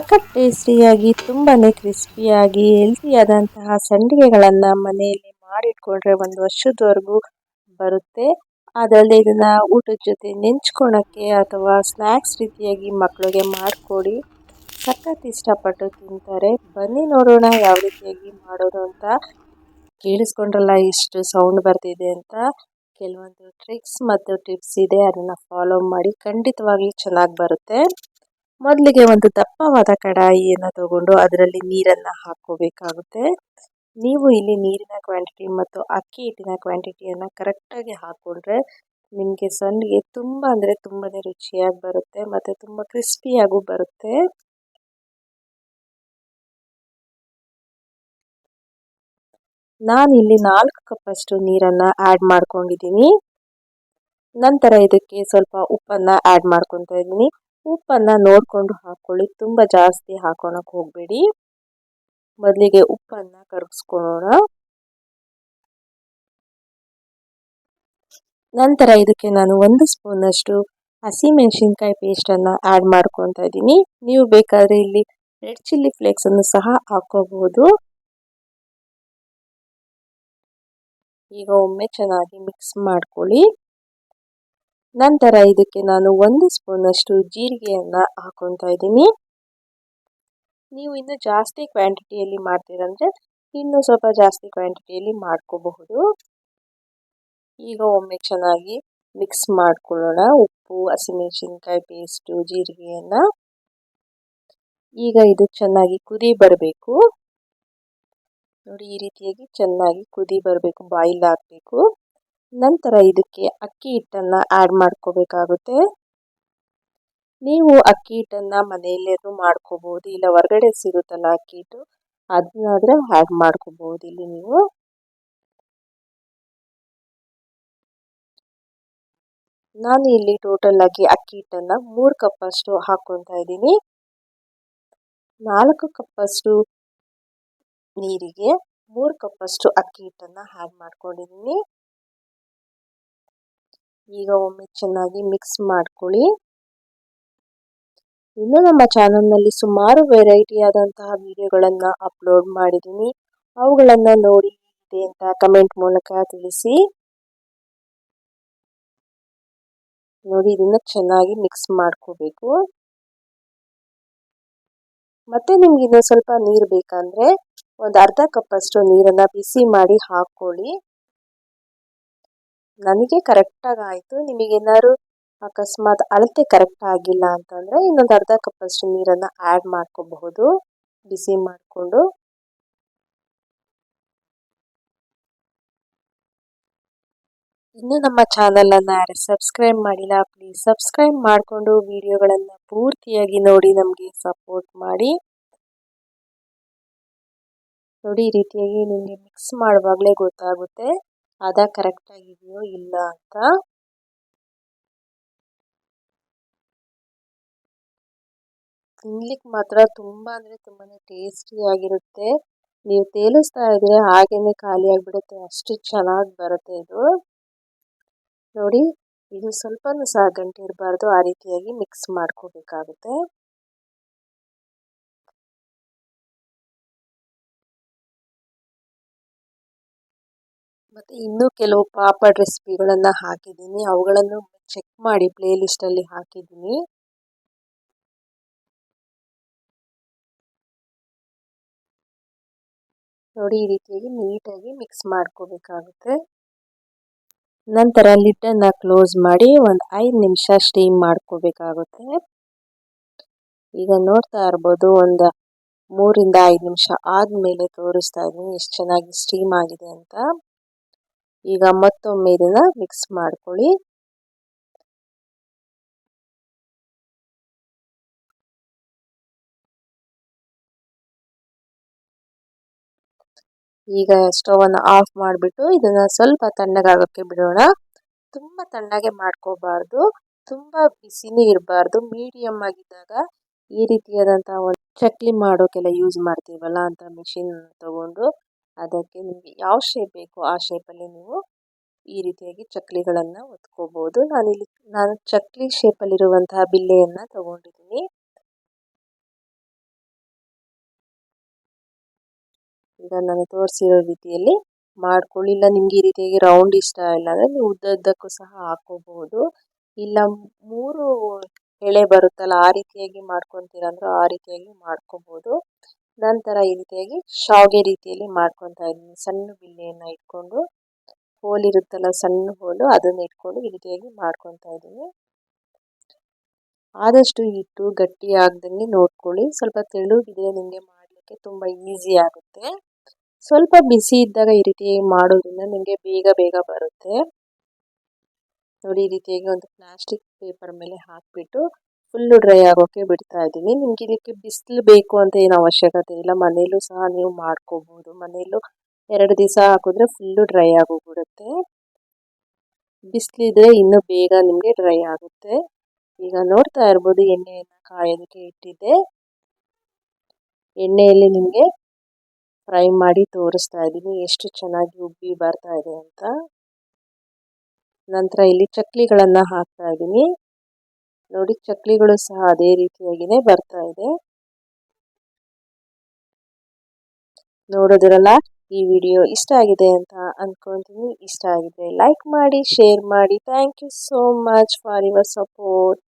ಸಖತ್ ಟೇಸ್ಟಿಯಾಗಿ ತುಂಬಾ ಕ್ರಿಸ್ಪಿಯಾಗಿ ಹೆಲ್ತಿಯಾದಂತಹ ಸಂಡಿಗೆಗಳನ್ನು ಮನೆಯಲ್ಲಿ ಮಾಡಿಟ್ಕೊಂಡ್ರೆ ಒಂದು ವರ್ಷದವರೆಗೂ ಬರುತ್ತೆ. ಅದರಲ್ಲಿ ಇದನ್ನ ಊಟದ ಜೊತೆ ನೆಂಚ್ಕೊಳಕ್ಕೆ ಅಥವಾ ಸ್ನ್ಯಾಕ್ಸ್ ರೀತಿಯಾಗಿ ಮಕ್ಕಳಿಗೆ ಮಾಡಿಕೊಡಿ. ಸಖತ್ ಇಷ್ಟಪಟ್ಟು ತಿಂತಾರೆ. ಬನ್ನಿ ನೋಡೋಣ ಯಾವ ರೀತಿಯಾಗಿ ಮಾಡೋದು ಅಂತ. ಕೇಳಿಸ್ಕೊಂಡ್ರಲ್ಲ ಇಷ್ಟು ಸೌಂಡ್ ಬರ್ತಿದೆ ಅಂತ. ಕೆಲವೊಂದು ಟ್ರಿಕ್ಸ್ ಮತ್ತು ಟಿಪ್ಸ್ ಇದೆ. ಅದನ್ನು ಫಾಲೋ ಮಾಡಿ ಖಂಡಿತವಾಗಿ ಚೆನ್ನಾಗಿ ಬರುತ್ತೆ. ಮೊದಲಿಗೆ ಒಂದು ದಪ್ಪವಾದ ಕಡಾಯಿಯನ್ನು ತಗೊಂಡು ಅದರಲ್ಲಿ ನೀರನ್ನು ಹಾಕೋಬೇಕಾಗುತ್ತೆ ನೀವು ಇಲ್ಲಿ ನೀರಿನ ಕ್ವಾಂಟಿಟಿ ಮತ್ತು ಅಕ್ಕಿ ಹಿಟ್ಟಿನ ಕ್ವಾಂಟಿಟಿಯನ್ನು ಕರೆಕ್ಟಾಗಿ ಹಾಕ್ಕೊಂಡ್ರೆ ನಿಮಗೆ ಸಂಡಿಗೆ ತುಂಬ ಅಂದರೆ ತುಂಬಾ ರುಚಿಯಾಗಿ ಬರುತ್ತೆ ಮತ್ತು ತುಂಬ ಕ್ರಿಸ್ಪಿಯಾಗೂ ಬರುತ್ತೆ. ನಾನಿಲ್ಲಿ ನಾಲ್ಕು ಕಪ್ಪಷ್ಟು ನೀರನ್ನು ಆ್ಯಡ್ ಮಾಡ್ಕೊಂಡಿದ್ದೀನಿ. ನಂತರ ಇದಕ್ಕೆ ಸ್ವಲ್ಪ ಉಪ್ಪನ್ನು ಆ್ಯಡ್ ಮಾಡ್ಕೊತಾ ಇದ್ದೀನಿ. ಉಪ್ಪನ್ನು ನೋಡಿಕೊಂಡು ಹಾಕ್ಕೊಳ್ಳಿ ತುಂಬ ಜಾಸ್ತಿ ಹಾಕೊಳಕ್ಕೆ ಹೋಗಬೇಡಿ. ಮೊದಲಿಗೆ ಉಪ್ಪನ್ನು ಕರಗಿಸ್ಕೊಳ್ಳೋಣ ನಂತರ ಇದಕ್ಕೆ ನಾನು ಒಂದು ಸ್ಪೂನಷ್ಟು ಹಸಿಮೆಣಸಿನ್ಕಾಯಿ ಪೇಸ್ಟನ್ನು ಆ್ಯಡ್ ಮಾಡ್ಕೊತಾ ಇದ್ದೀನಿ. ನೀವು ಬೇಕಾದರೆ ಇಲ್ಲಿ ರೆಡ್ ಚಿಲ್ಲಿ ಫ್ಲೇಕ್ಸನ್ನು ಸಹ ಹಾಕೋಬಹುದು. ಈಗ ಒಮ್ಮೆ ಚೆನ್ನಾಗಿ ಮಿಕ್ಸ್ ಮಾಡ್ಕೊಳ್ಳಿ. ನಂತರ ಇದಕ್ಕೆ ನಾನು ಒಂದು ಸ್ಪೂನಷ್ಟು ಜೀರಿಗೆಯನ್ನು ಹಾಕೊತಾ ಇದ್ದೀನಿ. ನೀವು ಇನ್ನು ಜಾಸ್ತಿ ಕ್ವಾಂಟಿಟಿಯಲ್ಲಿ ಮಾಡ್ತೀರಂದರೆ ಇನ್ನೂ ಸ್ವಲ್ಪ ಜಾಸ್ತಿ ಕ್ವಾಂಟಿಟಿಯಲ್ಲಿ ಮಾಡ್ಕೋಬಹುದು. ಈಗ ಒಮ್ಮೆ ಚೆನ್ನಾಗಿ ಮಿಕ್ಸ್ ಮಾಡ್ಕೊಳ್ಳೋಣ. ಉಪ್ಪು, ಹಸಿಮೆಣಸಿನ್ಕಾಯಿ ಪೇಸ್ಟು, ಜೀರಿಗೆಯನ್ನು. ಈಗ ಇದು ಚೆನ್ನಾಗಿ ಕುದಿ ಬರಬೇಕು. ನೋಡಿ ಈ ರೀತಿಯಾಗಿ ಚೆನ್ನಾಗಿ ಕುದಿ ಬರಬೇಕು, ಬಾಯಿಲ್ ಹಾಕಬೇಕು ನಂತರ ಇದಕ್ಕೆ ಅಕ್ಕಿ ಹಿಟ್ಟನ್ನು ಆ್ಯಡ್ ಮಾಡ್ಕೋಬೇಕಾಗುತ್ತೆ. ನೀವು ಅಕ್ಕಿ ಹಿಟ್ಟನ್ನು ಮನೆಯಲ್ಲೇನೂ ಮಾಡ್ಕೋಬೋದು, ಇಲ್ಲ ಹೊರಗಡೆ ಸಿಗುತ್ತಲ್ಲ ಅಕ್ಕಿ ಹಿಟ್ಟು ಅದನ್ನಾದರೆ ಆ್ಯಡ್ ಮಾಡ್ಕೋಬೋದು ಇಲ್ಲಿ ನೀವು. ನಾನು ಇಲ್ಲಿ ಟೋಟಲ್ ಆಗಿ ಅಕ್ಕಿ ಹಿಟ್ಟನ್ನು ಮೂರು ಕಪ್ಪಷ್ಟು ಹಾಕ್ಕೊತಾ ಇದ್ದೀನಿ. ನಾಲ್ಕು ಕಪ್ಪಷ್ಟು ನೀರಿಗೆ, ಮೂರು ಕಪ್ಪಷ್ಟು ಅಕ್ಕಿ ಹಿಟ್ಟನ್ನು ಆ್ಯಡ್ ಮಾಡ್ಕೊಂಡಿದ್ದೀನಿ. ಈಗ ಒಮ್ಮೆ ಚೆನ್ನಾಗಿ ಮಿಕ್ಸ್ ಮಾಡ್ಕೊಳ್ಳಿ. ಇನ್ನು ನಮ್ಮ ಚಾನಲ್ನಲ್ಲಿ ಸುಮಾರು ವೆರೈಟಿ ಆದಂತಹ ವಿಡಿಯೋಗಳನ್ನು ಅಪ್ಲೋಡ್ ಮಾಡಿದ್ದೀನಿ. ಅವುಗಳನ್ನು ನೋಡಿ ಅಂತ ಕಮೆಂಟ್ ಮೂಲಕ ತಿಳಿಸಿ. ನೋಡಿ, ಇದನ್ನು ಚೆನ್ನಾಗಿ ಮಿಕ್ಸ್ ಮಾಡ್ಕೋಬೇಕು. ಮತ್ತೆ ನಿಮ್ಗೆ ಇನ್ನೊಂದು ಸ್ವಲ್ಪ ನೀರು ಬೇಕಂದ್ರೆ ಒಂದು ಅರ್ಧ ಕಪ್ಪಷ್ಟು ನೀರನ್ನು ಬಿಸಿ ಮಾಡಿ ಹಾಕ್ಕೊಳ್ಳಿ. ನನಗೆ ಕರೆಕ್ಟಾಗಿ ಆಯಿತು. ನಿಮಗೇನಾದ್ರು ಅಕಸ್ಮಾತ್ ಅಳತೆ ಕರೆಕ್ಟ್ ಆಗಿಲ್ಲ ಅಂತಂದರೆ ಇನ್ನೊಂದು ಅರ್ಧ ಕಪ್ಪಷ್ಟು ನೀರನ್ನು ಆ್ಯಡ್ ಮಾಡ್ಕೋಬಹುದು. ಬಿಸಿ ಮಾಡಿಕೊಂಡು. ಇನ್ನು ನಮ್ಮ ಚಾನಲನ್ನು ಯಾರು ಸಬ್ಸ್ಕ್ರೈಬ್ ಮಾಡಿಲ್ಲ ಪ್ಲೀಸ್ ಸಬ್ಸ್ಕ್ರೈಬ್ ಮಾಡಿಕೊಂಡು ವಿಡಿಯೋಗಳನ್ನು ಪೂರ್ತಿಯಾಗಿ ನೋಡಿ, ನಮಗೆ ಸಪೋರ್ಟ್ ಮಾಡಿ. ನೋಡಿ ರೀತಿಯಾಗಿ ನಿಮಗೆ ಮಿಕ್ಸ್ ಮಾಡುವಾಗಲೇ ಗೊತ್ತಾಗುತ್ತೆ. ಅದ ಕರೆಕ್ಟಾಗಿದೆಯೋ ಇಲ್ಲ ಅಂತ. ತಿನ್ಲಿಕ್ಕೆ ಮಾತ್ರ ತುಂಬ ಅಂದರೆ ತುಂಬಾ ಟೇಸ್ಟಿಯಾಗಿರುತ್ತೆ ನೀವು ತೇಲಿಸ್ತಾ ಇದ್ರೆ ಹಾಗೇನೆ ಖಾಲಿ ಆಗಿಬಿಡುತ್ತೆ, ಅಷ್ಟು ಚೆನ್ನಾಗಿ ಬರುತ್ತೆ ಇದು. ನೋಡಿ, ಇದು ಸ್ವಲ್ಪನೂ ಸಹ ಗಂಟಿರಬಾರ್ದು ಆ ರೀತಿಯಾಗಿ ಮಿಕ್ಸ್ ಮಾಡ್ಕೋಬೇಕಾಗುತ್ತೆ. ಮತ್ತು ಇನ್ನೂ ಕೆಲವು ಪಾಪಡ್ ರೆಸಿಪಿಗಳನ್ನು ಹಾಕಿದ್ದೀನಿ. ಅವುಗಳನ್ನು ಚೆಕ್ ಮಾಡಿ ಪ್ಲೇ ಲಿಸ್ಟಲ್ಲಿ ಹಾಕಿದ್ದೀನಿ. ನೋಡಿ ಈ ರೀತಿಯಾಗಿ ನೀಟಾಗಿ ಮಿಕ್ಸ್ ಮಾಡ್ಕೋಬೇಕಾಗುತ್ತೆ. ನಂತರ ಲಿಡ್ಡನ್ನು ಕ್ಲೋಸ್ ಮಾಡಿ ಒಂದು ಐದು ನಿಮಿಷ ಸ್ಟೀಮ್ ಮಾಡ್ಕೋಬೇಕಾಗುತ್ತೆ. ಈಗ ನೋಡ್ತಾ ಇರ್ಬೋದು ಒಂದು ಮೂರಿಂದ ಐದು ನಿಮಿಷ ಆದಮೇಲೆ ತೋರಿಸ್ತಾ ಇದ್ದೀನಿ ಎಷ್ಟು ಚೆನ್ನಾಗಿ ಸ್ಟೀಮ್ ಆಗಿದೆ ಅಂತ. ಈಗ ಮತ್ತೊಮ್ಮೆ ಇದನ್ನ ಮಿಕ್ಸ್ ಮಾಡ್ಕೊಳ್ಳಿ. ಈಗ ಸ್ಟವನ್ನು ಆಫ್ ಮಾಡಿಬಿಟ್ಟು ಇದನ್ನ ಸ್ವಲ್ಪ ತಣ್ಣಗಾಗೋಕ್ಕೆ ಬಿಡೋಣ. ತುಂಬ ತಣ್ಣಗೆ ಮಾಡ್ಕೋಬಾರ್ದು. ತುಂಬ ಬಿಸಿನೇ ಇರಬಾರ್ದು. ಮೀಡಿಯಮ್ ಆಗಿದ್ದಾಗ ಈ ರೀತಿಯಾದಂತಹ ಒಂದು ಚಕ್ಲಿ ಮಾಡೋಕೆಲ್ಲ ಯೂಸ್ ಮಾಡ್ತೀವಲ್ಲ ಅಂತ ಮಿಷಿನ್ ತಗೊಂಡು. ಅದಕ್ಕೆ ನಿಮಗೆ ಯಾವ ಶೇಪ್ ಬೇಕೋ ಆ ಶೇಪಲ್ಲಿ ನೀವು ಈ ರೀತಿಯಾಗಿ ಚಕ್ಲಿಗಳನ್ನು ಒತ್ಕೋಬೋದು. ಇಲ್ಲಿ ನಾನು ಚಕ್ಲಿ ಶೇಪಲ್ಲಿರುವಂತಹ ಬಿಲ್ಲೆಯನ್ನು ತಗೊಂಡಿದ್ದೀನಿ. ಈಗ ನಾನು ತೋರಿಸಿರೋ ರೀತಿಯಲ್ಲಿ ಮಾಡ್ಕೊಳ್ಳಿ. ಇಲ್ಲ ನಿಮ್ಗೆ ಈ ರೀತಿಯಾಗಿ ರೌಂಡ್ ಇಷ್ಟ ಇಲ್ಲ ಅಂದರೆ ನೀವು ಉದ್ದದ್ದಕ್ಕೂ ಸಹ ಹಾಕೋಬಹುದು. ಇಲ್ಲ ಮೂರು ಎಳೆ ಬರುತ್ತಲ್ಲ ಆ ರೀತಿಯಾಗಿ ಮಾಡ್ಕೊತೀರ ಅಂದ್ರೆ ಆ ರೀತಿಯಾಗಿ ಮಾಡ್ಕೋಬಹುದು ನಂತರ ಈ ರೀತಿಯಾಗಿ ಶಾವಿಗೆ ರೀತಿಯಲ್ಲಿ ಮಾಡ್ಕೊತಾ ಇದ್ದೀನಿ. ಸಣ್ಣ ಬಿಲ್ಲೆಯನ್ನು ಇಟ್ಕೊಂಡು ಹೋಲ್ ಇರುತ್ತಲ್ಲ ಸಣ್ಣ ಹೋಲು ಅದನ್ನು ಇಟ್ಕೊಂಡು ಈ ರೀತಿಯಾಗಿ ಮಾಡ್ಕೊತಾ ಇದ್ದೀನಿ. ಆದಷ್ಟು ಹಿಟ್ಟು ಗಟ್ಟಿ ಆಗ್ದಂಗೆ ನೋಡ್ಕೊಳ್ಳಿ. ಸ್ವಲ್ಪ ತೆಳು ಇದೆ ನಿಮಗೆ ಮಾಡಲಿಕ್ಕೆ ತುಂಬ ಈಸಿ ಆಗುತ್ತೆ. ಸ್ವಲ್ಪ ಬಿಸಿ ಇದ್ದಾಗ ಈ ರೀತಿ ಮಾಡೋದ್ರಿಂದ ನಿಮಗೆ ಬೇಗ ಬೇಗ ಬರುತ್ತೆ. ನೋಡಿ ಈ ರೀತಿಯಾಗಿ ಒಂದು ಪ್ಲಾಸ್ಟಿಕ್ ಪೇಪರ್ ಮೇಲೆ ಹಾಕಿಬಿಟ್ಟು ಫುಲ್ಲು ಡ್ರೈ ಆಗೋಕ್ಕೆ ಬಿಡ್ತಾ ಇದ್ದೀನಿ. ನಿಮ್ಗೆ ಇದಕ್ಕೆ ಬಿಸಿಲು ಬೇಕು ಅಂತ ಏನು ಅವಶ್ಯಕತೆ ಇಲ್ಲ. ಮನೆಯಲ್ಲೂ ಸಹ ನೀವು ಮಾಡ್ಕೋಬೋದು. ಮನೆಯಲ್ಲೂ ಎರಡು ದಿವಸ ಹಾಕಿದ್ರೆ ಫುಲ್ಲು ಡ್ರೈ ಆಗೋಗ್ಬಿಡುತ್ತೆ. ಬಿಸಿಲಿದ್ರೆ ಇನ್ನೂ ಬೇಗ ನಿಮಗೆ ಡ್ರೈ ಆಗುತ್ತೆ. ಈಗ ನೋಡ್ತಾ ಇರ್ಬೋದು ಎಣ್ಣೆಯನ್ನು ಕಾಯೋದಕ್ಕೆ ಇಟ್ಟಿದ್ದೆ. ಎಣ್ಣೆಯಲ್ಲಿ ನಿಮಗೆ ಫ್ರೈ ಮಾಡಿ ತೋರಿಸ್ತಾ ಇದ್ದೀನಿ. ಎಷ್ಟು ಚೆನ್ನಾಗಿ ಉಬ್ಬಿ ಬರ್ತಾ ಇದೆ ಅಂತ. ನಂತರ ಇಲ್ಲಿ ಚಕ್ಲಿಗಳನ್ನು ಹಾಕ್ತಾ ಇದ್ದೀನಿ. ನೋಡಿ, ಚಕ್ಲಿಗಳು ಸಹ ಅದೇ ರೀತಿಯಾಗಿನೇ ಬರ್ತಾ ಇದೆ. ನೋಡೋದ್ರಲ್ಲ, ಈ ವಿಡಿಯೋ ಇಷ್ಟ ಆಗಿದೆ ಅಂತ ಅಂದ್ಕೊತೀನಿ ಇಷ್ಟ ಆಗಿದೆ ಲೈಕ್ ಮಾಡಿ ಶೇರ್ ಮಾಡಿ. Thank you so much for your support